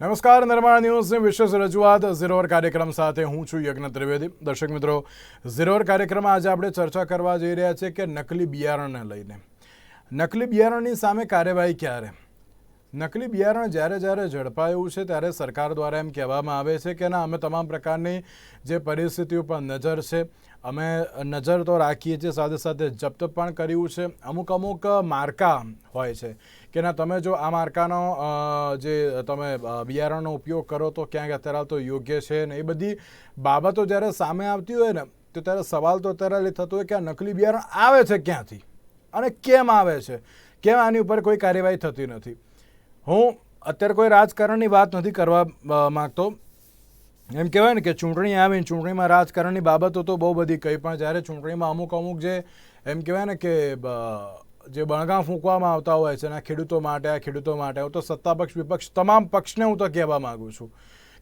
નમસ્કાર, નિર્માણ ન્યૂઝની વિશેષ રજૂઆત. ઝીરોવર કાર્યક્રમ સાથે હું છું યજ્ઞ ત્રિવેદી. દર્શક મિત્રો, ઝીરોવર કાર્યક્રમમાં આજે આપણે ચર્ચા કરવા જઈ રહ્યા છીએ કે નકલી બિયારણને લઈને. નકલી બિયારણની સામે કાર્યવાહી ક્યારે? નકલી બિયારણ જ્યારે જ્યારે ઝડપાયું છે ત્યારે સરકાર દ્વારા એમ કહેવામાં આવે છે કે ના, અમે તમામ પ્રકારની જે પરિસ્થિતિઓ પર નજર છે, અમે નજર તો રાખીએ છીએ, સાથે સાથે જપ્ત પણ કર્યું છે. અમુક અમુક માર્કા હોય છે. કે ના, તમે જો આ માર્કાનો જે તમે બિયારણનો ઉપયોગ કરો તો ક્યાંક અત્યારે તો યોગ્ય છે ને એ બધી બાબતો જ્યારે સામે આવતી હોય ને, તો ત્યારે સવાલ તો અત્યારે થતો હોય કે આ નકલી બિયારણ આવે છે ક્યાંથી? અને કેમ આવે છે? કેમ આની ઉપર કોઈ કાર્યવાહી થતી નથી? હું અત્યારે કોઈ રાજકારણની વાત નથી કરવા માગતો. એમ કહેવાય ને કે ચૂંટણી આવે ને ચૂંટણીમાં રાજકારણની બાબતો તો બહુ બધી કંઈ પણ જ્યારે ચૂંટણીમાં અમુક અમુક જે, એમ કહેવાય ને કે જે બણગાં ફૂંકવામાં આવતા હોય છે અને ખેડૂતો માટે, આ ખેડૂતો માટે, હું તો સત્તા પક્ષ, વિપક્ષ, તમામ પક્ષને હું તો કહેવા માગું છું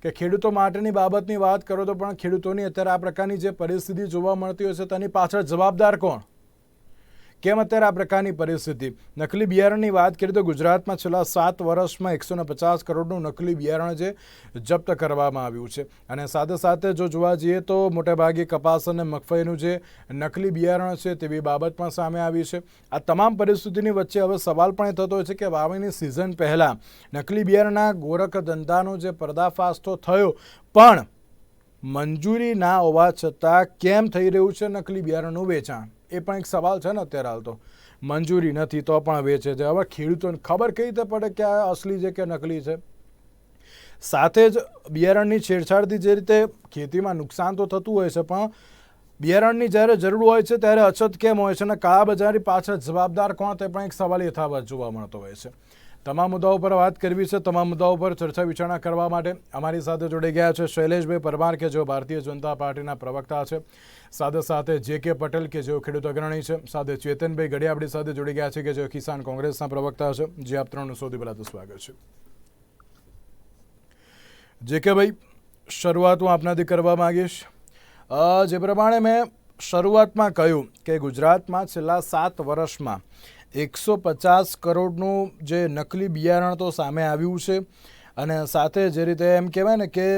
કે ખેડૂતો માટેની બાબતની વાત કરો તો પણ ખેડૂતોની અત્યારે આ પ્રકારની જે પરિસ્થિતિ જોવા મળતી હોય છે તેની પાછળ જવાબદાર કોણ? કેમ અત્યારે આ પ્રકારની પરિસ્થિતિ? નકલી બિયારણની વાત કરીએ તો ગુજરાતમાં છેલ્લા સાત વર્ષમાં એકસો ને પચાસ કરોડનું નકલી બિયારણ જે જપ્ત કરવામાં આવ્યું છે. અને સાથે સાથે જો જોવા જઈએ તો મોટેભાગે કપાસ અને મગફળીનું જે નકલી બિયારણ છે તેવી બાબત પણ સામે આવી છે. આ તમામ પરિસ્થિતિની વચ્ચે હવે સવાલ પણ એ થતો હોય છે કે વાવણીની સિઝન પહેલાં નકલી બિયારણના ગોરખ ધંધાનો જે પર્દાફાશ તો થયો, પણ મંજૂરી ના હોવા છતાં કેમ થઈ રહ્યું છે નકલી બિયારણનું વેચાણ? એ પણ એક સવાલ છે ને અત્યારે હાલ તો. મંજૂરી નથી તો પણ વેચે છે. હવે ખેડૂતોને ખબર કઈ રીતે પડે કે આ અસલી છે કે નકલી છે? સાથે જ બિયારણની છેડછાડથી જે રીતે ખેતીમાં નુકસાન તો થતું હોય છે, પણ બિયારણની જ્યારે જરૂર હોય છે ત્યારે અછત કેમ હોય છે અને કાળા બજારની પાછળ જવાબદાર કોણ? તે પણ એક સવાલ યથાવત જોવા મળતો હોય છે. તમામ મુદ્દાઓ પર વાત કરવી છે. તમામ મુદ્દાઓ પર ચર્ચા વિચારણા કરવા માટે અમારી સાથે જોડાઈ ગયા છે શૈલેષભાઈ પરમાર, કે જેઓ ભારતીય જનતા પાર્ટીના પ્રવક્તા છે. સાથે સાથે જે કે પટેલ, કે જેઓ ખેડૂત અગ્રણી છે. સાથે ચેતનભાઈ ગઢિયા આપણી સાથે જોડી ગયા છે, કે જેઓ કિસાન કોંગ્રેસના પ્રવક્તા છે. જે આપ ત્રણનું સૌથી પહેલાં તો સ્વાગત છે. જે કે ભાઈ, શરૂઆત હું આપનાથી કરવા માંગીશ. જે પ્રમાણે મેં શરૂઆતમાં કહ્યું કે ગુજરાતમાં છેલ્લા સાત વર્ષમાં એકસો પચાસ કરોડનું જે નકલી બિયારણ તો સામે આવ્યું છે. અને સાથે જે રીતે એમ કહેવાય ને કે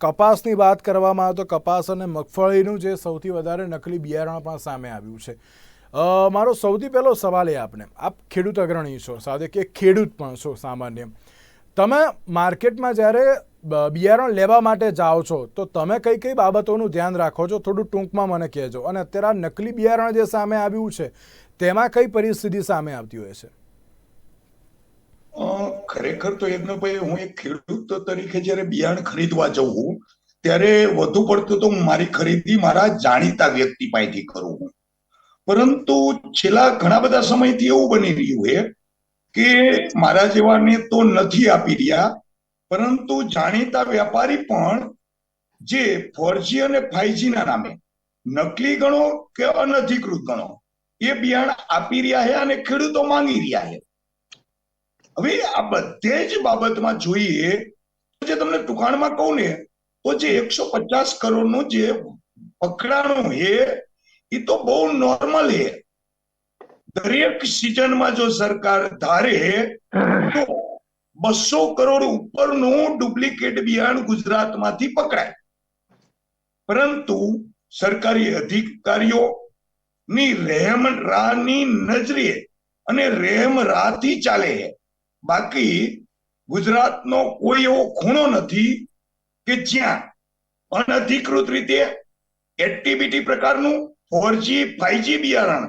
કપાસની વાત કરવામાં આવે તો કપાસ અને મગફળીનું જે સૌથી વધારે નકલી બિયારણ પણ સામે આવ્યું છે. મારો સૌથી પહેલો સવાલ એ આપને. આપ ખેડૂત અગ્રણી છો, સાથે કે ખેડૂત પણ છો સામાન્ય. તમે માર્કેટમાં જ્યારે બિયારણ લેવા માટે જાઓ છો, તો તમે કઈ કઈ બાબતોનું ધ્યાન રાખો છો? થોડું ટૂંકમાં મને કહેજો. અને અત્યારે આ નકલી બિયારણ જે સામે આવ્યું છે તેમાં કઈ પરિસ્થિતિ સામે આવતી હોય છે? ખરેખર તો યજ્ઞભાઈ, હું એક ખેડૂત તરીકે જ્યારે બિયારણ ખરીદવા જઉં ત્યારે વધુ પડતું તો મારી ખરીદી મારા જાણીતા વ્યક્તિ પાસેથી કરું હું પરંતુ છેલ્લા ઘણા બધા સમયથી એવું બની રહ્યું છે કે મારા જેવાને તો નથી આપી રહ્યા, પરંતુ જાણીતા વેપારી પણ જે ફોરજી અને ફાઈજી ના નામે નકલી ગણો કે અનધિકૃત ગણો એ બિયારણ આપી રહ્યા છે અને ખેડૂતો માંગી રહ્યા છે. હવે આ બધે જ બાબતમાં જોઈએ જે તમને ટુકાણમાં કહું ને, તો જે એકસો પચાસ કરોડનું જે પકડાણું છે, એ તો બહુ નોર્મલ છે. દરેક સિઝનમાં જો સરકાર ધારે, તો બસો કરોડ ઉપરનું ડુપ્લિકેટ બિયારણ ગુજરાતમાંથી પકડાય. પરંતુ સરકારી અધિકારીઓ ની રહેમ રાની નજરે અને રહેમ રાથી ચાલે બાકી ગુજરાતનો કોઈ એવો ખૂણો નથી કે જ્યાં અનધિકૃત રીતે એક્ટિવિટી પ્રકારનું ફોરજી ફાઈવજી બિયારણ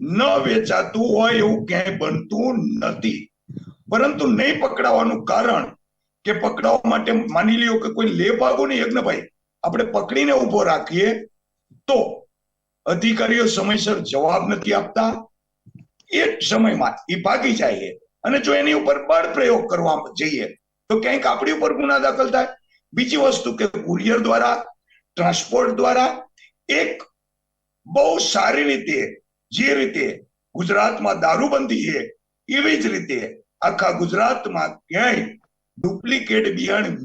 ન વેચાતું હોય એવું ક્યાંય બનતું નથી. પરંતુ નહીં પકડાવાનું કારણ કે પકડાવવા માટે માની લ્યો કે કોઈ લેભાગો ને યજ્ઞભાઈ આપણે પકડીને ઊભો રાખીએ તો અધિકારીઓ સમયસર જવાબ નથી આપતા. એ સમયમાં એ ભાગી જાય છે. અને જો એની ઉપર બળ પ્રયોગ કરવા જઈએ, તો ક્યાંક આપણી ઉપર ગુના દાખલ થાય. બીજી વસ્તુ કે કુરિયર દ્વારા, ટ્રાન્સપોર્ટ દ્વારા એક બહુ સારી રીતે જે રીતે ગુજરાતમાં દારૂબંધી છે, એવી જ રીતે આખા ગુજરાતમાં ક્યાંય ડુપ્લિકેટ બિયાણ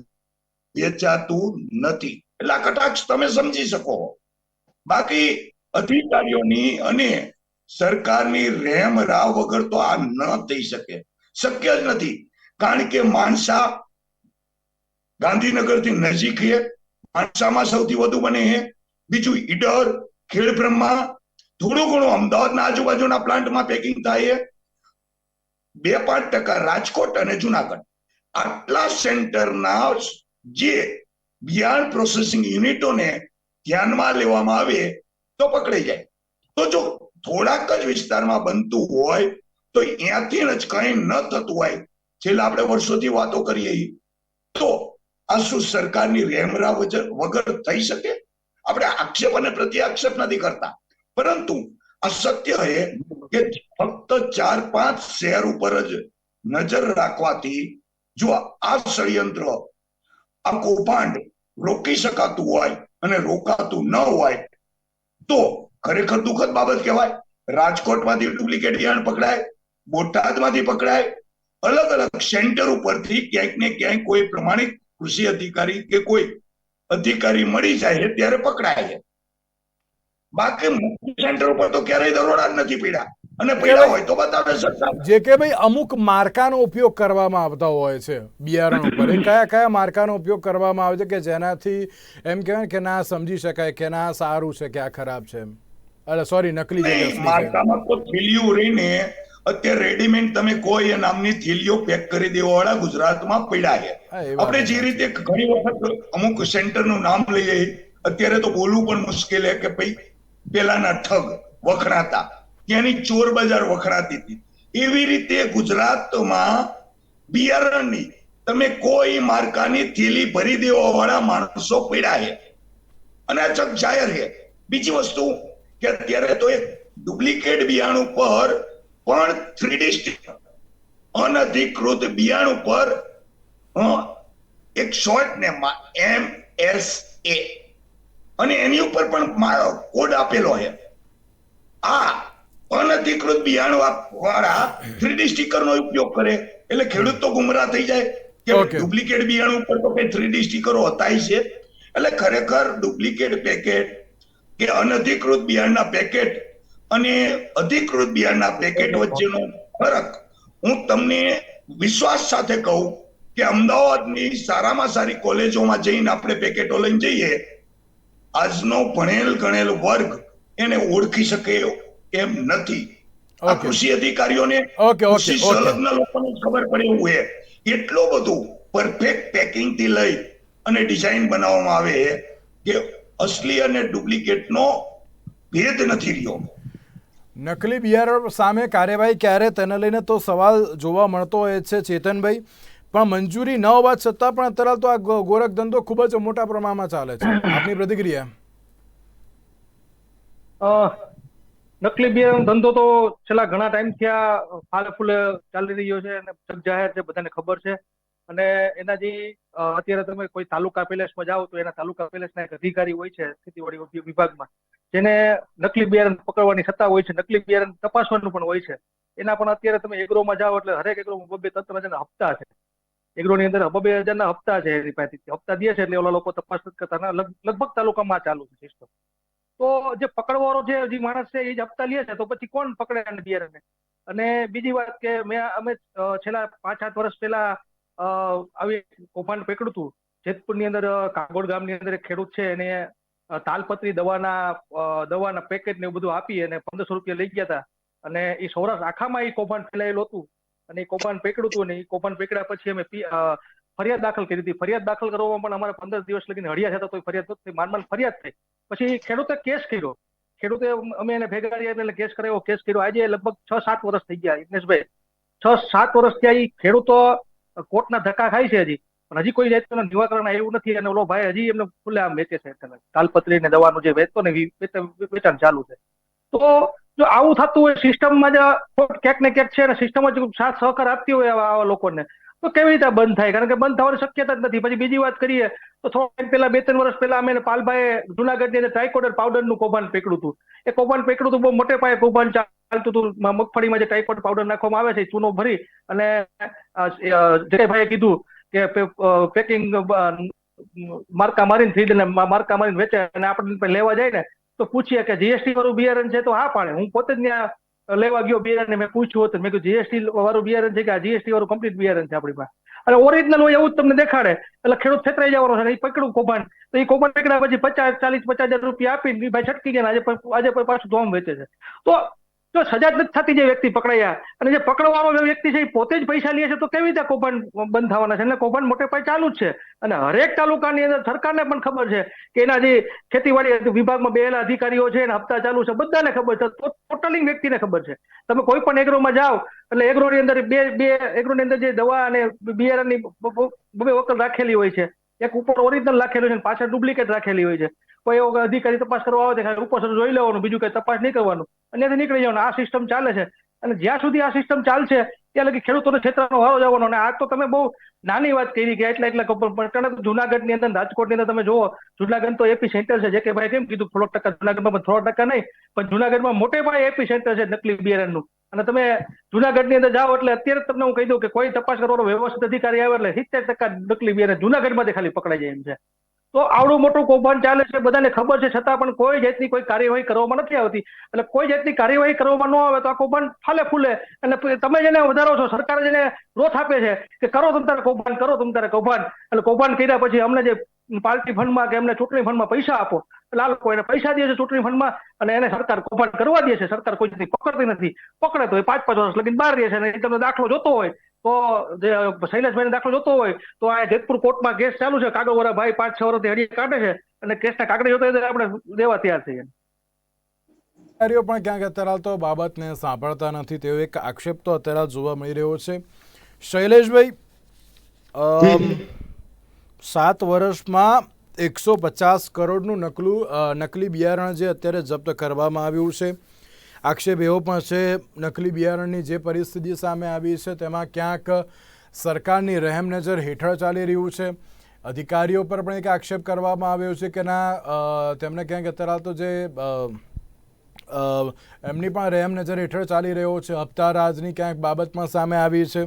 વેચાતું નથી. એટલે કટાક્ષ તમે સમજી શકો. બાકી અધિકારીઓની અને સરકારની રેમ રાહ વગર તો આ ન થઈ શકે. શક્ય જ નથી. કારણ કે માણસા ગાંધીનગરથી નજીક છે. માણસામાં સૌથી વધુ બને છે. બીજું ઈડર, ખેડબ્રહ્મા, થોડું ઘણું અમદાવાદના આજુબાજુના પ્લાન્ટમાં પેકિંગ થાય છે. બે પાંચ ટકા રાજકોટ અને જુનાગઢ. આટલા સેન્ટરના જે બિયારણ પ્રોસેસિંગ યુનિટોને ધ્યાનમાં લેવામાં આવે તો પકડાઈ જાય. તો જો થોડાક જ વિસ્તારમાં બનતું હોય, તો ત્યાંથી જ કંઈ ન થતું હોય, છેલ્લા આપણે વર્ષોથી વાતો કરીએ તો આ શું સરકારની રેમરા વગર થઈ શકે? આપણે આક્ષેપ અને પ્રત્યાક્ષેપ નથી કરતા. પરંતુ આ સત્ય છે કે ફક્ત ચાર પાંચ શહેર ઉપર જ નજર રાખવાથી જો આ ષડયંત્ર, આ કૌભાંડ રોકી શકાતું હોય અને રોકાતું ન હોય તો ખરેખર દુઃખદ બાબત કહેવાય. રાજકોટમાંથી ડુપ્લિકેટ બિયારણ પકડાય, બોટાદમાંથી પકડાય, અલગ અલગ સેન્ટર ઉપરથી ક્યાંક ને ક્યાંક કોઈ પ્રમાણિક કૃષિ અધિકારી કે કોઈ અધિકારી મળી જાય છે, ત્યારે પકડાય છે. બાકી મુખ્ય સેન્ટર ઉપર તો ક્યારેય દરોડા નથી પીડ્યા અને પીડ્યા હોય તો બતાવે સરકાર જે કે ભાઈ અમુક માર્કાનો ઉપયોગ કરવામાં આવતા હોય છે બિયારણ ઉપર. એ કયા કયા માર્કાનો ઉપયોગ કરવામાં આવે છે કે જેનાથી એમ કહેવાય કે ના સમજી શકાય કે ના સારું છે કે આ ખરાબ છે અરે સોરી નકલી છે. માર્કામાં તો થેલીઓ રહીને અત્યારે રેડીમેડ તમે કોઈ એ નામની થેલીઓ પેક કરી દેવા વાળા ગુજરાતમાં પડ્યા છે. આપણે જે રીતે ઘણી વખત અમુક સેન્ટરનું નામ લઈએ અત્યારે તો બોલવું પણ મુશ્કેલ છે કે ભાઈ પેલાના ઠગ વખણાતા. ત્યાંની ચોર બજાર વખણાતી હતી. એવી રીતે ગુજરાતમાં બિયારણની તમે કોઈ માર્કાની થેલી ભરી દેવા વાળા માણસો પડ્યા છે અને આ જાહેર છે બીજી વસ્તુ કે અત્યારે તો એક ડુપ્લિકેટ બિયાણ ઉપર પણ થ્રીડી અનધિકૃત બિયાણ ઉપર એક શોર્ટ ને એમ એસ એ. અને એની ઉપર પણ કોડ આપેલો છે આ અનધિકૃત બિયાણ વાળા થ્રીડી સ્ટીકર નો ઉપયોગ કરે. એટલે ખેડૂત તો ગુમરાહ થઈ જાય કે. ડુપ્લિકેટ બિયાણ ઉપર તો કઈ થ્રીડી સ્ટીકરો હતાય છે. એટલે ખરેખર ડુપ્લિકેટ પેકેટ કે અનધિકૃત બિયાણના પેકેટ અને અધિકૃત બિયાણના પેકેટ વચ્ચેનો ફરક હું તમને વિશ્વાસ સાથે કહું કે અમદાવાદની સારામાં સારી કોલેજોમાં જઈને આપણે પેકેટો લઈને જઈએ. આજનો ભણેલ ગણેલ વર્ગ એને ઓળખી શકે એમ નથી? આ કૃષિ અધિકારીઓને કૃષિ સંલગ્ન લોકોને ખબર પડે એવું છે એટલું બધું પરફેક્ટ પેકિંગથી લઈ અને ડિઝાઇન બનાવવામાં આવે છે કે અસલી અને ડુપ્લિકેટનો ભેદ નથી રહ્યો. નકલી બિયારણ સામે કાર્યવાહી ક્યારે તેને લઈને તો સવાલ જોવા મળતો હોય છે ચેતનભાઈ. પણ મંજૂરી ન હોવા છતાં પણ અત્યારે તો આ ગો- ગોરખ ધંધો ખૂબ જ મોટા પ્રમાણમાં ચાલે છે. આપની પ્રતિક્રિયા? અ, નકલી બિયારણ ધંધો તો છેલ્લા ઘણા ટાઈમ આ ફાલે ફૂલે ચાલી રહ્યો છે અને જગ જાહેર છે, બધાને ખબર છે. અને એના જે અત્યારે તમે કોઈ તાલુકા પેલેસમાં જાઓ તો એના તાલુકા પેલેસના એક અધિકારી હોય છે, ખેતીવાડી વિભાગમાં. જેને નકલી બિયારણ પકડવાની સત્તા હોય છે, નકલી બિયારણ તપાસવાનું પણ હોય છે. એના પણ અત્યારે તમે એગ્રોમાં જાઓ એટલે હરેક એગ્રોમાં બબે ત્રણ ત્રણ હપ્તા છે. એગ્રોની અંદર બબે હજારના હપ્તા છે એની પાસેથી. હપ્તા દે છે એટલે ઓલા લોકો તપાસ કરતા લગભગ તાલુકામાં ચાલુ છે સિસ્ટમ તો જે પકડવાળો જે જે માણસ છે એ જ હપ્તા લે છે, તો પછી કોણ પકડે અને બિયારણને અને બીજી વાત કે મેં અમે છેલ્લા પાંચ સાત વર્ષ પહેલા આવી કૌભાંડ પકડ્યું હતું. જેતપુરની અંદર કાગોડ ગામની અંદર ખેડૂત છે, એને તાલપત્રી દવાના દવાના પેકેટ ને એવું બધું આપી અને પંદરસો રૂપિયા લઈ ગયા હતા. અને એ સૌરાષ્ટ્ર આખામાં એ કૌભાંડ ફેલાયેલું હતું. અને એ કૌભાંડ પકડ્યું હતું ને એ કૌભાંડ પકડ્યા પછી અમે ફરિયાદ દાખલ કરી હતી. ફરિયાદ દાખલ કરવામાં પણ અમારે પંદર દિવસ લગીને હળિયા થતા તો ફરિયાદ થઈ. માંડ ફરિયાદ થઈ. પછી ખેડૂતે કેસ કર્યો. ખેડૂતે અમે એને ભેગા એટલે કેસ કરાયો, કેસ કર્યો. આજે લગભગ છ સાત વર્ષ થઈ ગયા ઇગ્નેશભાઈ છ સાત વર્ષ ત્યાં ખેડૂતો કોર્ટના ધક્કા ખાય છે હજી. પણ હજી કોઈ જાતનું નિવારણ આવ્યું નથી અને ઓલો ભાઈ હજી એમને ખુલ્લે આમ વેચે છે તાલપત્રી ને દવાનું જે વેચતો ને વેચાણ ચાલુ છે. તો જો આવું થતું હોય સિસ્ટમમાં જ ક્યાંક ને ક્યાંક છે અને સિસ્ટમ જ સાથ સહકાર આપતી હોય આવા લોકોને તો કેવી રીતે બંધ થાય? કારણ કે બંધ થવાની શક્યતા જ નથી. પછી બીજી વાત કરીએ, તો થોડા પહેલા, બે ત્રણ વર્ષ પહેલા અમે પાલભાઈ જુનાગઢની અંદર ટ્રાયકોડર પાવડરનું કૌભાંડ પકડ્યું હતું. એ કૌભાંડ પકડ્યું હતું, બહુ મોટે પાયે કૌભાંડ ચાલતું હતું. મગફળીમાં જે ટ્રાયકોડ પાવડર નાખવામાં આવે છે ચૂનો ભરી અને જયભાઈએ કીધું કે પેકિંગ માર્કા મારીને થ્રી માર્કા મારીને વેચે અને આપણે લેવા જાય ને, તો પૂછીએ કે જીએસટી વાળું બિયારણ છે તો હા પાડે. હું પોતે જ ત્યાં લેવા ગયો બિયારણ મેં પૂછ્યું હતું મેં કીધું જીએસટી વાળું બિયારણ છે કે આ જીએસટી વાળું કમ્પ્લીટ બિયારણ છે આપણી પાસે. અને ઓરિજિનલ હોય એવું જ તમને દેખાડે. એટલે ખેડૂત છેતરાઈ જવાનો છે એ પકડું કૌભાંડ. તો એ કૌભાંડ પકડ્યા પછી પચાસ, ચાલીસ, પચાસ હજાર રૂપિયા આપીને ભાઈ છટકી ગયા આજે આજે પાછું ધોમ વેચે છે. તો જો સજા જ નથી થતી જે વ્યક્તિ પકડાયા, અને જે પકડવાનો વ્યક્તિ છે એ પોતે જ પૈસા લે છે, તો કેવી રીતે કૌભાંડ બંધ થવાના છે? એટલે કૌભાંડ મોટે પાયે ચાલુ જ છે. અને હરેક તાલુકાની અંદર સરકારને પણ ખબર છે કે એના જે ખેતીવાડી વિભાગમાં બેલા અધિકારીઓ છે, એના હપ્તા ચાલુ છે, બધાને ખબર છે. ટોટલી વ્યક્તિને ખબર છે. તમે કોઈ પણ એગ્રોમાં જાઓ, એટલે એગ્રોની અંદર બે બે, એગ્રોની અંદર જે દવા અને બિયારણની બબે વકલ રાખેલી હોય છે. એક ઉપર ઓરિજિનલ રાખેલું છે પાછળ ડુપ્લિકેટ રાખેલી હોય છે. કોઈ એવો અધિકારી તપાસ કરવા આવે તો ઉપર જોઈ લેવાનું, બીજું કઈ તપાસ નહીં કરવાનું. અને નીકળી જવાનું આ સિસ્ટમ ચાલે છે. અને જ્યાં સુધી આ સિસ્ટમ ચાલશે, ત્યાં લગી ખેડૂતોને ક્ષેત્રનો વારો જવાનો. અને આ તો તમે બહુ નાની વાત કરી કે એટલા એટલા પણ જુનાગઢની અંદર રાજકોટની અંદર તમે જુઓ, જુનાગઢ તો એપી સેન્ટર છે. જે કે ભાઈ કેમ કીધું, થોડોક ટકા જુનાગઢમાં પણ થોડા ટકા નહીં, પણ જુનાગઢમાં મોટે પાયે એપી સેન્ટર છે નકલી બિયારણનું. અને તમે જુનાગઢની અંદર જાઓ એટલે અત્યારે તમને હું કહી દઉં કે કોઈ તપાસ કરવાનો વ્યવસ્થિત અધિકારી આવે એટલે સિત્તેર ટકા નકલી બિયારણ જુનાગઢમાંથી ખાલી પકડાઈ જાય એમ છે. તો આવડું મોટું કૌભાંડ ચાલે છે, બધાને ખબર છે, છતાં પણ કોઈ જાતની કોઈ કાર્યવાહી કરવામાં નથી આવતી. એટલે કોઈ જાતની કાર્યવાહી કરવામાં ન આવે તો આ કૌભાંડ ફાલે ફૂલે. અને તમે જેને વધારો છો, સરકાર જેને રોથ આપે છે કે કરો તમ તારે કૌભાંડ, કરો તમ તારે કૌભાંડ. એટલે કૌભાંડ કર્યા પછી અમને જે પાર્ટી ફંડમાં કે એમને ચૂંટણી ફંડમાં પૈસા આપો. એટલે આ લોકો પૈસા દે છે ચૂંટણી ફંડમાં અને એને સરકાર કૌભાંડ કરવા દે છે. સરકાર કોઈ પકડતી નથી. પકડે તો એ પાંચ પાંચ વર્ષ લગીને બહાર રહે છે અને એ તમને દાખલો જોતો હોય તો જે શૈલેષભાઈ દાખલો જોતો હોય તો આ જેતપુર કોર્ટમાં કેસ ચાલુ છે. કાગળ વાળા ભાઈ પાંચ છ વર્ષથી હડી કાઢે છે અને કેસના કાગળ જોતો આપણે દેવા તૈયાર છીએ. અધિકારીઓ પણ ક્યાંક અત્યારે હાલ તો બાબતને સાંભળતા નથી. તેવો એક આક્ષેપ તો અત્યારે હાલ જોવા મળી રહ્યો છે. શૈલેષભાઈ અમ, સાત વર્ષમાં એકસો પચાસ કરોડનું નકલું નકલી બિયારણ જે અત્યારે જપ્ત કરવામાં આવ્યું છે. આક્ષેપ એવો પણ છે, નકલી બિયારણની જે પરિસ્થિતિ સામે આવી છે, તેમાં ક્યાંક સરકારની રહેમ નજર હેઠળ ચાલી રહ્યું છે. અધિકારીઓ પર પણ એક આક્ષેપ કરવામાં આવ્યો છે કે ના તેમને ક્યાંક અત્યારે તો જે એમની પણ રહેમ નજર હેઠળ ચાલી રહ્યો છે. હપ્તા રાજની ક્યાંક બાબત પણ સામે આવી છે.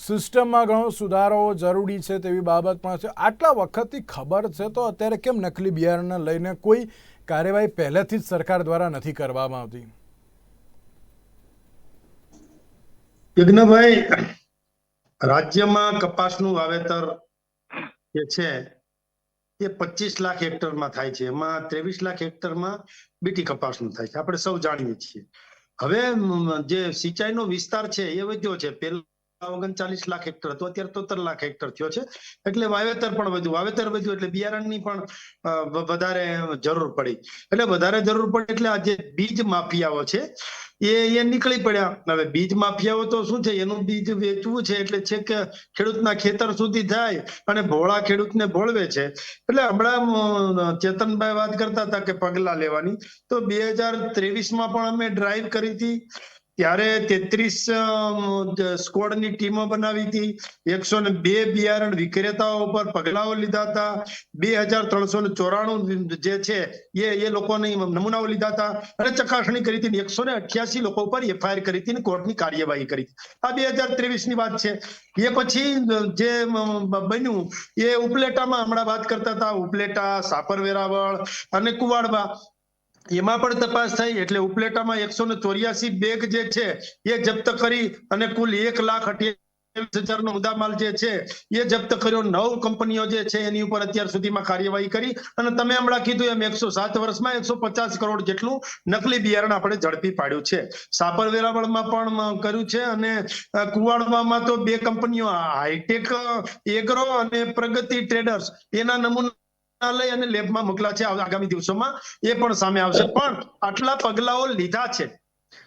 સિસ્ટમમાં ઘણો સુધારો જરૂરી છે તેવી બાબત પણ છે. આટલા વખતથી ખબર છે તો અત્યારે કેમ નકલી બિયારણને લઈને કોઈ કાર્યવાહી પહેલેથી જ સરકાર દ્વારા નથી કરવામાં આવતી? યજ્ઞભાઈ રાજ્યમાં કપાસનું વાવેતર જે છે એ પચીસ લાખ હેક્ટરમાં થાય છે. એમાં ત્રેવીસ લાખ હેક્ટરમાં બીટી કપાસનું થાય છે. આપણે સૌ જાણીએ છીએ. હવે જે સિંચાઈનો વિસ્તાર છે એ વધ્યો છે. પેલા ઓગણચાલીસ લાખ હેક્ટર હતો, અત્યારે તોતેર લાખ હેક્ટર થયો છે. એટલે વાવેતર પણ વધ્યું. વાવેતર વધ્યું એટલે બિયારણની પણ વધારે જરૂર પડી. એટલે વધારે જરૂર પડી એટલે આ જે બીજ માફિયાઓ છે એ એ નીકળી પડ્યા. હવે બીજ માફિયાઓ તો શું છે? એનું બીજ વેચવું છે એટલે છે કે ખેડૂતના ખેતર સુધી થાય અને ભોળા ખેડૂતને ભોળવે છે. એટલે હમણાં ચેતનભાઈ વાત કરતા હતા કે પગલા લેવાની. તો બે હજાર ત્રેવીસમાં પણ અમે ડ્રાઈવ કરી હતી. ત્યારે તેત્રીસ સ્કોડની ટીમો બનાવી હતી. એકસો ને બે બિયારણ વિક્રેતાઓ પર પગલાઓ લીધા હતા. બે હજાર ત્રણસો ને ચોરાણું જે છે, એ એ લોકોની નમૂનાઓ લીધા હતા અને ચકાસણી કરી હતી. એકસો ને અઠ્યાસી લોકો ઉપર એફઆઈઆર કરી હતી કોર્ટની કાર્યવાહી કરી આ બે હજાર ત્રેવીસની વાત છે. એ પછી જે બન્યું, એ ઉપલેટામાં હમણાં વાત કરતા હતા. ઉપલેટા સાપર વેરાવળ અને કુવાડવા એમાં પણ તપાસ થઈ એટલે ઉપલેટામાં એકસો ને ચોર્યાસી બેગ જે છે એ જપ્ત કરી અને કુલ એક લાખ અઠ્યાવીસ હજારનો મુદ્દામાલ જે છે એ જપ્ત કર્યો. નવ કંપનીઓ જે છે એની ઉપર અત્યાર સુધીમાં કાર્યવાહી કરી અને તમે હમણાં કીધું એમ એકસો સાત વર્ષમાં એકસો પચાસ કરોડ જેટલું નકલી બિયારણ આપણે ઝડપી પાડ્યું છે. સાપર વેરાવળમાં પણ કર્યું છે અને કુવાડવામાં તો બે કંપનીઓ હાઈટેક એગ્રો અને પ્રગતિ ટ્રેડર્સ એના નમૂના લઈ અને લેબમાં મોકલા છે આગામી દિવસોમાં. એ પણ સામે આવશે. પણ આટલા પગલાઓ લીધા છે.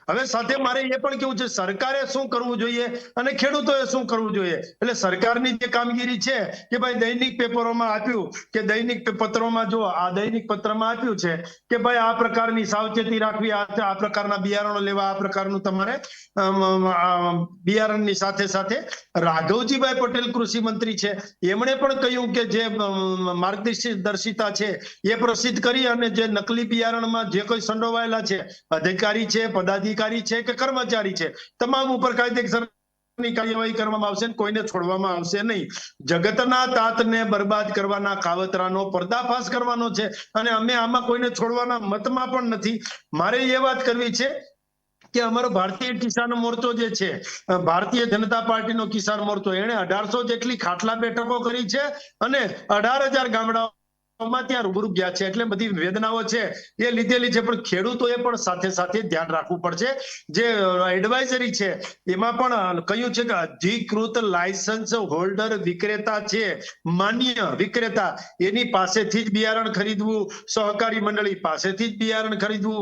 હવે સાથે મારે એ પણ કેવું છે, સરકારે શું કરવું જોઈએ અને ખેડૂતોએ શું કરવું જોઈએ? એટલે સરકારની જે કામગીરી છે કે ભાઈ દૈનિક પેપરોમાં આપ્યું કે દૈનિક પત્રોમાં જો આ દૈનિક પત્રમાં આપ્યું છે કે ભાઈ આ પ્રકારની સાવચેતી રાખવી, આ પ્રકારના બિયારણો લેવા, આ પ્રકારનું તમારે બિયારણની સાથે સાથે રાઘવજીભાઈ પટેલ કૃષિ મંત્રી છે. એમણે પણ કહ્યું કે જે માર્ગદર્શિતા દર્શિતા છે એ પ્રસિદ્ધ કરી અને જે નકલી બિયારણમાં જે કોઈ સંડોવાયેલા છે, અધિકારી છે, પદાધિકારી છે કે કર્મચારી છે? તમામ ઉપર કાયદેસરની કાર્યવાહી કરવામાં આવશે કોઈને છોડવામાં આવશે નહીં. જગતના તાતને બરબાદ કરવાના કાવતરાનો પર્દાફાશ કરવાનો છે અને અમે આમાં કોઈને છોડવાના મતમાં પણ નથી. મારે એ વાત કરવી છે કે અમારો ભારતીય કિસાન મોરચો જે છે ભારતીય જનતા પાર્ટીનો કિસાન મોરચો, એણે અઢારસો જેટલી ખાટલા બેઠકો કરી છે અને અઢાર હજાર ગામડાઓમાં ત્યાં રૂબરૂ ગયા છે એટલે બધી વેદનાઓ છે એ લીધેલી છે, પણ ખેડૂતોએ પણ સાથે સાથે ધ્યાન રાખવું પડશે. જે એડવાઇઝરી છે, એમાં પણ કહ્યું છે કે અધિકૃત લાયસન્સ હોલ્ડર વિક્રેતા છે, માન્ય વિક્રેતા, એની પાસેથી જ બિયારણ ખરીદવું, સહકારી મંડળી પાસેથી જ બિયારણ ખરીદવું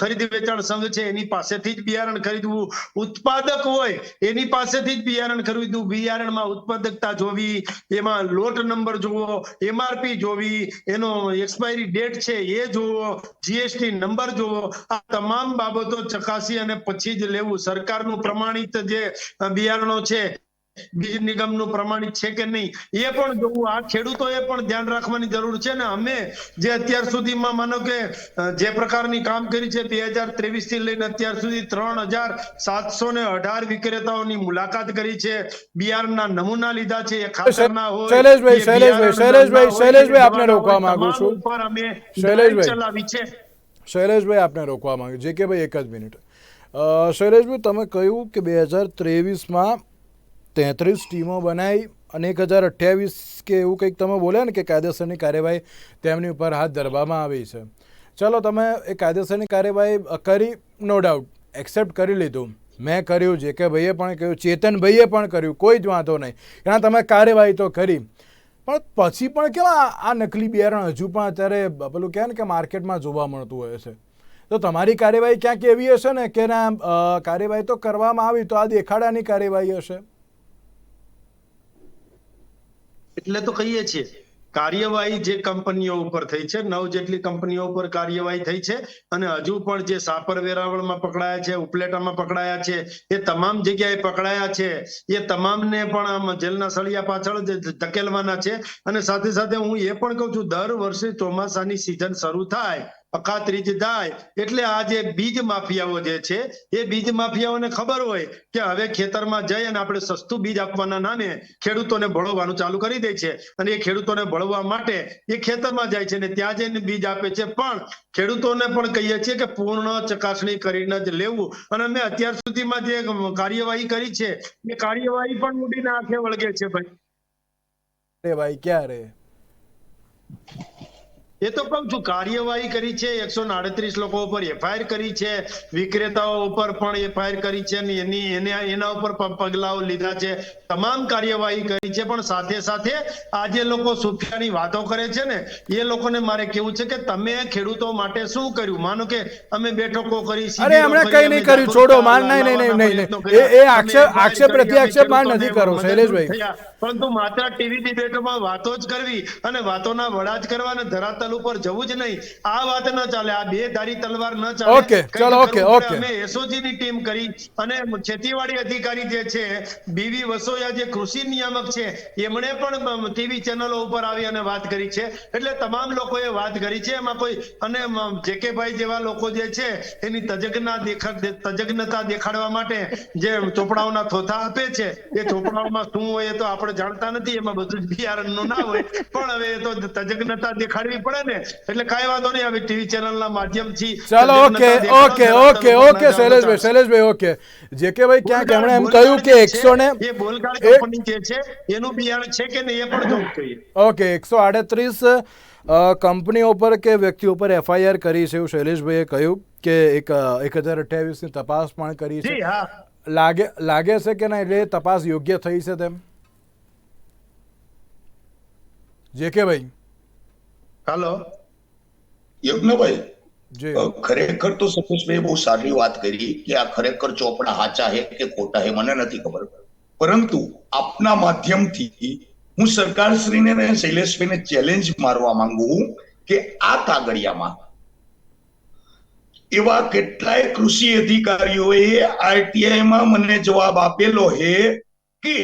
ખરીદ વેચાણ સંઘ છે, એની પાસેથી જ બિયારણ ખરીદવું, ઉત્પાદક હોય, એની પાસેથી જ બિયારણ ખરીદવું, બિયારણમાં ઉત્પાદકતા જોવી, એમાં લોટ નંબર જોવો એમઆરપી જોવી એનો એક્સપાયરી ડેટ છે એ જોવો જીએસટી નંબર જોવો. આ તમામ બાબતો ચકાસી અને પછી જ લેવું. સરકારનું પ્રમાણિત જે બિયારણો છે બીજ નિગમનું પ્રમાણિત છે કે નહીં? એ પણ જોવું. આ ખેડૂતોએ પણ ધ્યાન રાખવાની જરૂર છે ને અમે જે અત્યાર સુધીમાં માનો કે જે પ્રકારની કામ કરી છે બે હજાર ત્રેવીસથી લઈને અત્યાર સુધી ત્રણ હજાર સાતસો ને અઢાર વિક્રેતાઓની મુલાકાત કરી છે. બિયારણના નમૂના લીધા છે. એ ખાતરના હોય શૈલેષભાઈ, શૈલેષભાઈ, શૈલેષભાઈ, શૈલેષભાઈ, આપને રોકવા માંગુ છું. ઉપર અમે. ચલાવી છે. શૈલેષભાઈ આપને રોકવા માંગુ. જે કે ભાઈ એક જ મિનિટ. શૈલેષભાઈ તમે કહ્યું કે બે હજાર ત્રેવીસમાં તેત્રીસ ટીમો બનાવી અને એક હજાર અઠ્યાવીસ કે એવું કંઈક તમે બોલ્યા ને કે કાયદેસરની કાર્યવાહી તેમની ઉપર હાથ ધરવામાં આવી છે. ચલો તમે એ કાયદેસરની કાર્યવાહી કરી નો ડાઉટ એક્સેપ્ટ કરી લીધું. મેં કર્યું જે કે ભાઈએ પણ કહ્યું, ચેતનભાઈએ પણ કર્યું, કોઈ જ વાંધો નહીં. કારણ તમે કાર્યવાહી તો કરી. પણ પછી પણ કેવા આ નકલી બિયારણ હજુ પણ અત્યારે પેલું કહે ને કે માર્કેટમાં જોવા મળતું હોય છે. તો તમારી કાર્યવાહી ક્યાંક એવી હશે ને કે ના કાર્યવાહી તો કરવામાં આવી, તો આ દેખાડાની કાર્યવાહી હશે? એટલે તો કહીએ છીએ, કાર્યવાહી જે કંપનીઓ ઉપર થઈ છે, નવ જેટલી કંપનીઓ ઉપર કાર્યવાહી થઈ છે, અને હજુ પણ જે સાપર વેરાવળમાં પકડાયા છે, ઉપલેટામાં પકડાયા છે, એ તમામ જગ્યાએ પકડાયા છે, એ તમામને પણ આમ જેલના સળિયા પાછળ ધકેલવાના છે, અને સાથે સાથે હું એ પણ કહું છું, દર વર્ષે ચોમાસાની સિઝન શરૂ થાય અખાત્રીજ દાય. એટલે આ જે બીજ માફિયાઓ જે છે, એ બીજ માફિયાઓને ખબર હોય કે હવે ખેતરમાં જઈ અને આપણે સસ્તું બીજ આપવાના નામે ખેડૂતોને ભળવવાનું ચાલુ કરી દે છે. અને એ ખેડૂતોને ભળવા માટે એ ખેતરમાં જાય છે ને ત્યાં જઈને બીજ આપે છે. પણ ખેડૂતોને પણ કહીએ છીએ કે પૂર્ણ ચકાસણી કરીને જ લેવું. અને અમે અત્યાર સુધીમાં જે કાર્યવાહી કરી છે, એ કાર્યવાહી પણ મૂડીના આંખે વળગે છે ભાઈ. ભાઈ ક્યારે એ તો કહું છું કાર્યવાહી કરી છે એકસો આડત્રીસ લોકો ઉપર એફઆઈઆર કરી છે વિક્રેતાઓ ઉપર પણ એફઆઈઆર કરી છે અને એની એને એના ઉપર પગલાઓ લીધા છે. તમામ કાર્યવાહી કરી છે પણ સાથે સાથે આ જે લોકો સુફિયાની વાતો કરે છે ને એ લોકોને મારે કેવું છે કે તમે ખેડૂતો માટે શું કર્યું? માનો કે અમે બેઠકો કરી અરે એમણે કરી, નહીં કર્યું. છોડો માન નહીં નહીં નહીં નહીં. એ એ આક્ષેપ આક્ષેપ FIR કરી, પ્રત્યાક્ષેપ નથી કરો શૈલેષભાઈ. પરંતુ માત્ર ટીવી ડિબેટોમાં વાતો જ કરવી અને વાતોના વડા જ કરવા અને ધરાતલ ઉપર જવું જ નહીં. આ વાત ન ચાલે આ બે ધારી તલવાર ન ચાલે. ઓકે ચલો, ઓકે ઓકે. અમે એસઓજી ની ટીમ કરી અને ખેતીવાડી અધિકારી જે છે બીવી વસોયા જે કૃષિ નિયામક છે એમણે પણ ટીવી ચેનલો ઉપર આવી અને વાત કરી છે. એટલે તમામ લોકોએ વાત કરી છે. એમાં કોઈ અને જેકેભાઈ જેવા લોકો જે છે એની તજજ્ઞા દેખા તજજ્ઞતા દેખાડવા માટે જે ચોપડાઓના થોથા આપે છે એ ચોપડાઓમાં શું હોય એ તો આપણે જાણતા નથી. એમાં બધું બિયારણનું ના હોય. પણ હવે એ તો તજજ્ઞતા દેખાડવી પડે ને એટલે કાંઈ વાંધો નહીં આવી ટીવી ચેનલના માધ્યમથી ચાલો okay okay okay okay Shaileshbhai Shaileshbhai okay. જે કે ભાઈ ક્યાંક એમણે એમ કહ્યું કે એકસો ને એ બોલગાડ કંપની જે છે એનું બિયારણ છે કે નહીં એ પણ જોવું જોઈએ. ઓકે એકસો આડત્રીસ કંપનીઓ પર કે વ્યક્તિઓ પર એફઆઈઆર કરી છે એવું શૈલેષભાઈએ કહ્યું કે એક એક હજાર અઠ્યાવીસની તપાસ પણ કરી છે. લાગે લાગે છે કે ના એટલે તપાસ યોગ્ય થઈ છે તેમ? જે કે ભાઈ. હાલો. યજ્ઞભાઈ ખરેખર તો સતીશભાઈ બહુ સારી વાત કરી કે આ ખરેખર ચોપડા હાચા હે કે ખોટા હે મને નથી ખબર. પરંતુ આપના માધ્યમથી હું સરકારશ્રીને અને શૈલેષભાઈને ચેલેન્જ મારવા માંગુ છું કે આ કાગળિયામાં એવા કેટલાય કૃષિ અધિકારીઓએ RTI માં મને જવાબ આપેલો હે કે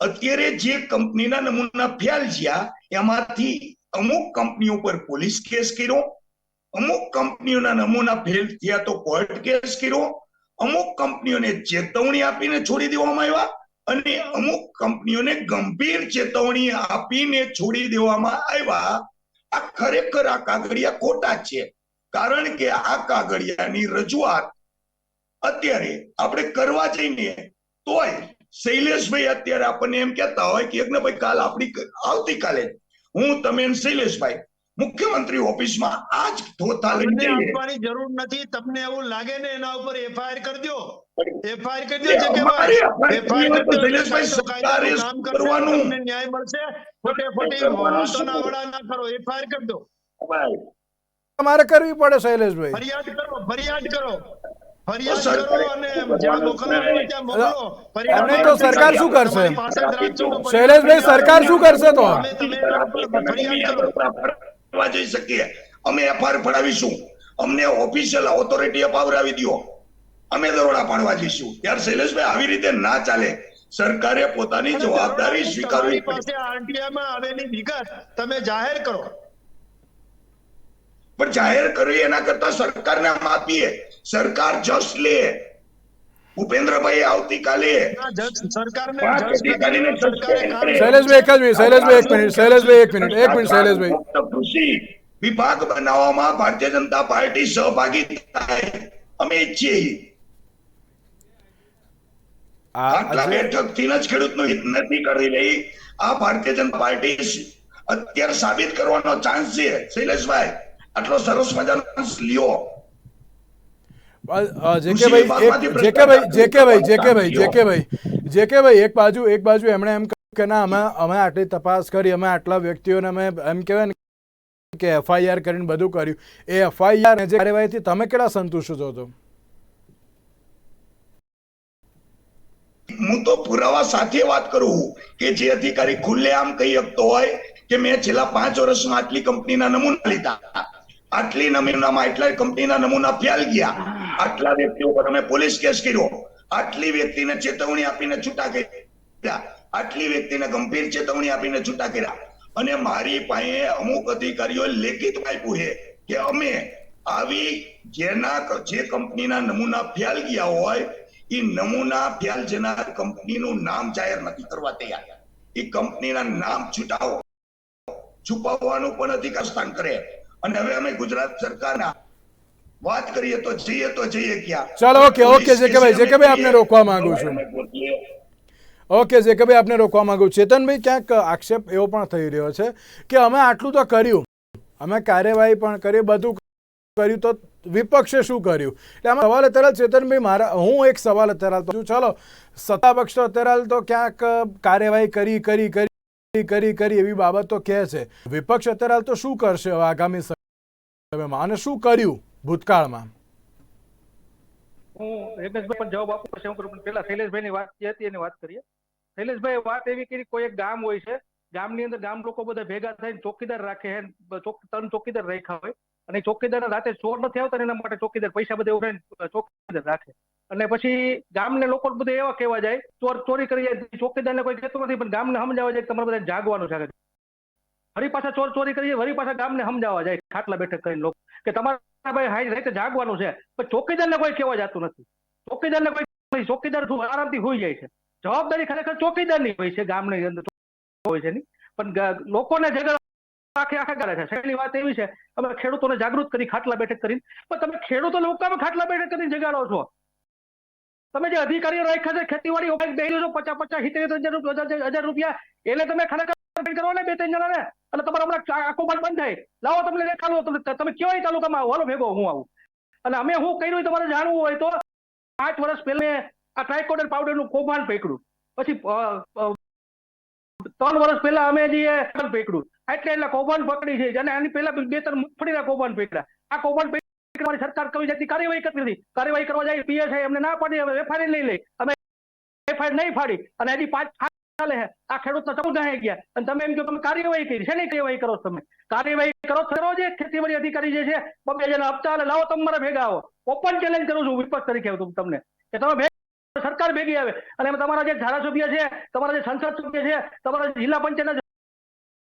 અત્યારે જે કંપનીના નમૂના ફેલ થયા એમાંથી અમુક કંપનીઓ પર પોલીસ કેસ કર્યો, અમુક કંપનીઓના નમૂના ફેલ થયા તો કોર્ટ કેસ કર્યો, અમુક કંપનીઓને ચેતવણી આપીને છોડી દેવામાં આવ્યા અને અમુક કંપનીઓને ગંભીર ચેતવણી આપીને છોડી દેવામાં આવ્યા. આ ખરેખર આ કાગળિયા ખોટા છે. કારણ કે આ કાગળિયાની રજૂઆત અત્યારે આપણે કરવા જઈને તોય શૈલેષભાઈ અત્યારે આપણને એમ કહેતા હોય કે ભાઈ કાલ આપણી આવતીકાલે હું તમે શૈલેષભાઈ મુખ્યમંત્રી ઓફિસમાં આ જ ધોતા લઈને આપવાની જરૂર નથી તમને એવું લાગે ને એના ઉપર એફઆઈઆર કરી દો એફઆઈઆર કરી દો એ જગ્યાભાઈ અમારી એફઆઈઆર કરી દો શૈલેષભાઈ સરકારે કામ કરવાનું. તમને ન્યાય મળશે. ખોટે ખોટી કરવાનું વાતોના વડા ના કરો. એફઆઈઆર કરી દો તમારે કરવી પડે શૈલેષભાઈ. ફરિયાદ કરો ફરિયાદ કરો. તો સરકાર શું કરશે? શૈલેષભાઈ, સરકાર શું કરશે તો? જઈ શકીએ. અમે એફઆઈઆર ફડાવીશું. અમને ઓફિશિયલ ઓથોરિટી અપાવરાવી દ્યો. અમે દરોડા પાડવા જઈશું. ત્યારે શૈલેષભાઈ આવી રીતે ના ચાલે. સરકારે પોતાની જવાબદારી સ્વીકારવી પડશે પાસે RTI આવેલી વિગત તમે જાહેર કરો. પણ જાહેર કરવી એના કરતા સરકારને આપીએ. સરકાર જસ લે. ભૂપેન્દ્રભાઈ આવતીકાલે. શૈલેષભાઈ એક જ મિનિટ શૈલેષભાઈ એક મિનિટ શૈલેષભાઈ એક મિનિટ એક મિનિટ શૈલેષભાઈ. કૃષિ વિભાગ બનાવવામાં ભારતીય જનતા પાર્ટી સહભાગી થાય. અમે ઈચ્છીએ આટલા બેઠકથી જ ખેડૂતનું હિત નથી કરી રહી. આ ભારતીય જનતા પાર્ટી અત્યારે સાબિત કરવાનો ચાન્સ છે. શૈલેષભાઈ આટલો સરસ મજાનો લ્યો એક બાજુ એક બાજુ એમણે એમ કે ના અમે અમે આટલી તપાસ કરી અમે આટલા વ્યક્તિઓને અમે એમ કહેવાય ને કે એફઆઈઆર કરીને બધું કર્યું. એ એફઆઈઆર જે કાર્યવાહીથી તમે કેટલા સંતુષ્ટ છો તો? હું તો પુરાવા સાથે વાત કરું કે જે અધિકારી ખુલ્લેઆમ કહી શકતો હોય કે મેં છેલ્લા પાંચ વર્ષમાં આટલી કંપનીના નમૂના લીધા. આટલી નમૂનામાં એટલા કંપનીના નમૂના ફેલ ગયા. આટલા વ્યક્તિઓ પર અમે પોલીસ કેસ કર્યો. આટલી વ્યક્તિને ચેતવણી આપીને છૂટા કર્યા. આટલી વ્યક્તિને ગંભીર ચેતવણી આપીને છૂટા કર્યા. અને મારી પાસે અમુક અધિકારીઓ લેખિત આપ્યું છે કે અમે આવી જેના જે કંપનીના નમૂના ફેલ ગયા હોય એ નમૂના ફેલ જનાર કંપનીનું નામ જાહેર નથી કરવા તૈયાર. એ કંપનીના નામ છૂટાવો. છુપાવવાનું પણ અધિકાર સ્થાન કરે. અને હવે અમે ગુજરાત સરકારના વાત કરીએ તો જઈએ તો જઈએ ક્યાં? ચાલો, ઓકે, ઓકે, જેકેભાઈ, જેકેભાઈ, આપને રોકવા માંગુ છું. ઓકે જે કે ભાઈ આપને રોકવા માંગુ ચેતનભાઈ ક્યાંક આક્ષેપ એવો પણ થઈ રહ્યો છે કે અમે આટલું તો કર્યું. અમે કાર્યવાહી પણ કરી બધું કર્યું તો વિપક્ષે શું કર્યું? એટલે આમાં સવાલ અત્યારે ચેતનભાઈ મારા હું એક સવાલ અત્યારે ચાલો સત્તા પક્ષ તો અત્યારે તો ક્યાંક કાર્યવાહી કરી કરી કરી. કરી કરી એવી બાબતો કહે છે. વિપક્ષ અત્યારે હાલ તો શું કરશે હવે આગામી સમયમાં? અને શું કર્યું ભૂતકાળમાં? હું રમેશભાઈ પણ જવાબ આપું છે હું પેલા શૈલેષભાઈની વાત જે હતી એની વાત કરીએ. શૈલેષભાઈ વાત એવી કરી, કોઈ એક ગામ હોય છે, ગામની અંદર ગામ લોકો બધા ભેગા થઈને ચોકીદાર રાખે છે ત્રણ ચોકીદાર રાખ્યા હોય. અને ચોકીદાર રાતે ચોર નથી આવતા એના માટે ચોકીદાર પૈસા બધા ઉઠાઈને ચોકીદાર રાખે. અને પછી ગામને લોકો બધા એવા કહેવા જાય, ચોર, ચોરી કરી જાય ચોકીદારને કોઈ કહેતું નથી, પણ ગામને સમજાવવા જાય તમારે બધા જાગવાનું છે વળી પાછા ચોર, ચોરી કરી વળી પાછા ગામને સમજાવવા જાય, ખાટલા બેઠક કરીને લોકો, કે તમારા ભાઈ હાઈ રાતે જાગવાનું છે. પણ ચોકીદારને કોઈ કહેવા જતું નથી. ચોકીદારને કોઈ ચોકીદાર આરામથી હોઈ જાય છે. જવાબદારી ખરેખર ચોકીદારની હોય છે, ગામની અંદર હોય છે નહીં. પણ લોકોને જગા આખે આખા કરે છે. શહેરની વાત એવી છે, અમે ખેડૂતોને જાગૃત કરી ખાટલા બેઠક કરીને, પણ તમે ખેડૂતો લોકો ખાટલા બેઠક કરીને જગાડો છો. તમે જે અધિકારીઓ રાખ્યા છે, ખેતીવાડી ઉપાય બેસી છો પચાસ પચાસ, સિત્તેર હજાર રૂપિયા. એટલે તમે ખરેખર કરો ને બે ત્રણ જણાને. એટલે તમારે હમણાં આખો આખું બંધ થાય. લાવો તમને દેખાડો તમે તમે કેવાય તાલુકામાં આવો? હાલો, ભેગો, હું આવું. અને અમે હું કર્યું તમારે જાણવું હોય તો પાંચ વર્ષ પહેલા આ ટ્રાયકોડર પાવડરનું કૌભાંડ પકડ્યું પછી ત્રણ વર્ષ પહેલા અમે જે પકડ્યું એટલે એટલે કૌભાંડ પકડી છે. અને આની પહેલા બે ત્રણ મગફળીના કૌભાંડ પકડ્યા આ કૌભાંડ પકડી સરકાર કઈ જાતની કાર્યવાહી કરતી નથી? કાર્યવાહી કરવા જાય પીએસઆઈ એમને ના પાડી, હવે એફઆઈઆર લઈ લઈ અમે એફઆઈઆર નહીં ફાડી. અને એની પાંચ ચાલે છે આ ખેડૂતના ચૌદ ગાય. અને તમે એમ કહો, તમે કાર્યવાહી કરી. શેની કાર્યવાહી કરો તમે? કાર્યવાહી કરો છો જે ખેતીવાડી અધિકારી જે છે, બબે જણા હપ્તા અને લાવો, તમે મારા ભેગા આવો. ઓપન ચેલેન્જ કરું છું, વિપક્ષ તરીકે તમને. કે તમે સરકાર ભેગી આવે. અને તમારા જે ધારાસભ્ય છે, તમારા જે સંસદ સભ્ય છે, તમારા જિલ્લા પંચાયતના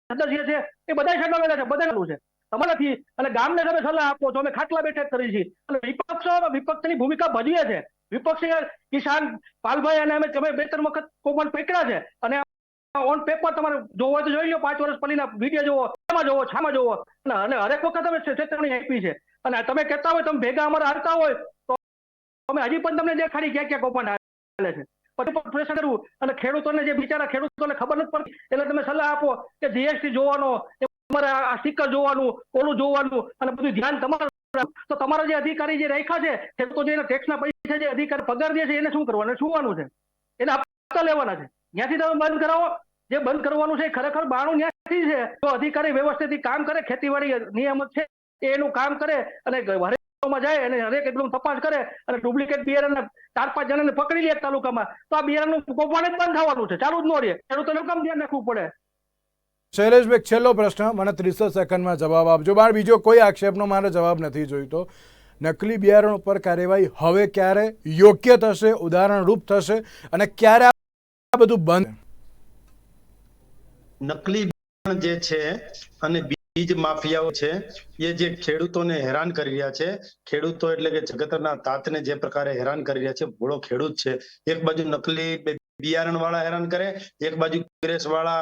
સદસ્ય છે, એ બધા સંડોવેલા છે બધા છે. તમારાથી અને ગામને તમે સલાહ આપો છો, અમે ખાટલા બેઠક કરી છે અને વિપક્ષ વિપક્ષની ભૂમિકા ભજવે છે. વિપક્ષી કિસાન પાલભાઈ અને અમે તમે બે ત્રણ વખત કૌભાંડ પકડ્યા છે. અને ઓન પેપર તમારે જોવો હોય તો જોઈ લો, પાંચ વર્ષ પહેલા વીડિયો જોવો એમાં જોવો છામાં જોવો. અને હરેક વખત અમે ચેતવણી આપી છે. અને તમે કહેતા હોય, તમે ભેગા અમારા હારતા હોય, તો અમે હજી પણ તમને દેખાડી ક્યાં ક્યાં કોપણ હાલે છે. પછી પ્રેશર કરવું. અને ખેડૂતોને જે બિચારા ખેડૂતોને ખબર નથી પડતી, એટલે તમે સલાહ આપો કે જીએસટી જોવાનો તમારે આ સ્ટીકર જોવાનું, ઓલું જોવાનું અને બધું ધ્યાન તમારું તો તમારા જે અધિકારી જે રાખ્યા છે ખેડૂતો જે ટેક્સના પૈસા જે અધિકારી પગાર દે છે, એને શું કરવાનું? શુંવાનું છે. એને આપતા લેવાના છે. ત્યાંથી તમે બંધ કરાવો. જે બંધ કરવાનું છે ખરેખર બાણું ત્યાંથી છે. તો અધિકારી વ્યવસ્થિત કામ કરે, ખેતીવાડી નિયમત છે એનું કામ કરે અને હરેકમાં જાય અને હરેક એકદમ તપાસ કરે અને ડુપ્લિકેટ બિયારણ ચાર પાંચ જણાને પકડી લે તાલુકામાં, તો આ બિયારણનું કોપાણ જ બંધ થવાનું છે. ચાલુ જ ન રહે. ખેડૂતોને કામ ધ્યાન રાખવું પડે. શૈલેષભાઈ છેલ્લો પ્રશ્ન, મને ત્રીસો સેકન્ડમાં જવાબ આપજો. બાર બીજો કોઈ આક્ષેપનો મારે જવાબ નથી જોઈતો. નકલી બિયારણ ઉપર કાર્યવાહી હવે ક્યારે યોગ્ય થશે, ઉદાહરણરૂપ થશે અને ક્યારે આ બધું બંધ નકલી બિયારણ જે છે અને બીજ માફિયાઓ છે, એ જે ખેડૂતોને હેરાન કરી રહ્યા છે, ખેડૂતો એટલે કે જગતના તાતને જે પ્રકારે હેરાન કરી રહ્યા છે, ભોળો ખેડૂત છે, એક બાજુ નકલી બિયારણ વાળા હેરાન કરે એક બાજુ કોંગ્રેસ વાળા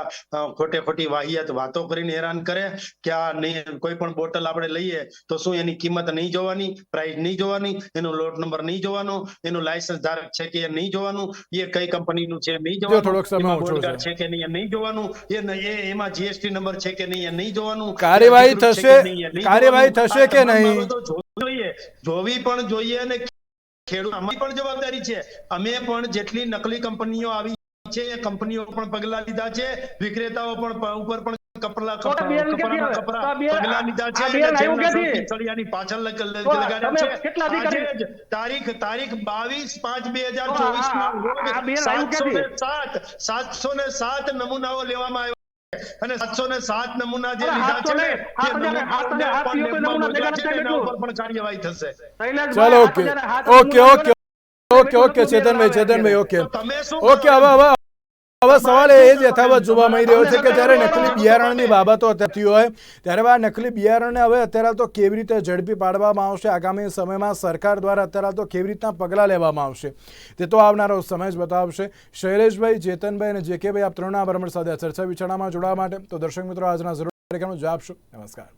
ખોટે ખોટી વાહિયાત વાતો કરીને હેરાન કરે કે આ નહીં કોઈ પણ બોટલ આપણે લઈએ તો શું એની કિંમત નહીં જોવાની પ્રાઇસ નહીં જોવાની એનો લોટ નંબર નહીં જોવાનો એનું લાયસન્સ ધારક છે કે એ નહીં જોવાનું એ કઈ કંપનીનું છે નહીં જો થોડોક સમય એમાં ઓછો બોલગાર છે. કે નહીં એ નહીં જોવાનું એ એમાં જીએસટી નંબર છે કે નહીં એ નહીં જોવાનું કાર્યવાહી થશે? કાર્યવાહી થશે કે નહીં? જોઈએ જોવી પણ જોઈએ અને ખેડૂત અમારી પણ જવાબદારી છે. અમે પણ જેટલી નકલી કંપનીઓ આવી છે એ કંપનીઓ પણ પગલા લીધા છે. વિક્રેતાઓ પણ ઉપર પણ પગલા લીધા છે પાછળ લગાડ્યા છે. તારીખ તારીખ બાવીસ પાંચ બે હજાર ચોવીસ ના રોજ સાતસો સાત સાતસો ને સાત નમૂનાઓ લેવામાં આવ્યા અને સાતસો ને સાત નમૂના જે લીધા છે પણ કાર્યવાહી થશે. ચલો okay. Okay okay. Okay okay Chetanbhai Chetanbhai okay. તમે ઓકે હવે હવે હવે સવાલ એ જ યથાવત જોવા મળી રહ્યો છે કે જ્યારે નકલી બિયારણની બાબતો થતી હોય ત્યારે આ નકલી બિયારણને હવે અત્યારે તો કેવી રીતે ઝડપી પાડવામાં આવશે? આગામી સમયમાં સરકાર દ્વારા અત્યારે તો કેવી રીતના પગલાં લેવામાં આવશે? તે તો આવનારો સમય જ બતાવશે. શૈલેષભાઈ ચેતનભાઈ અને જે કે ભાઈ આપ ત્રણના બરાબર સાથે ચર્ચા વિચારણામાં જોડાવા માટે. તો દર્શક મિત્રો આજના જરૂર કાર્યક્રમનો જવાબ આપશો. નમસ્કાર.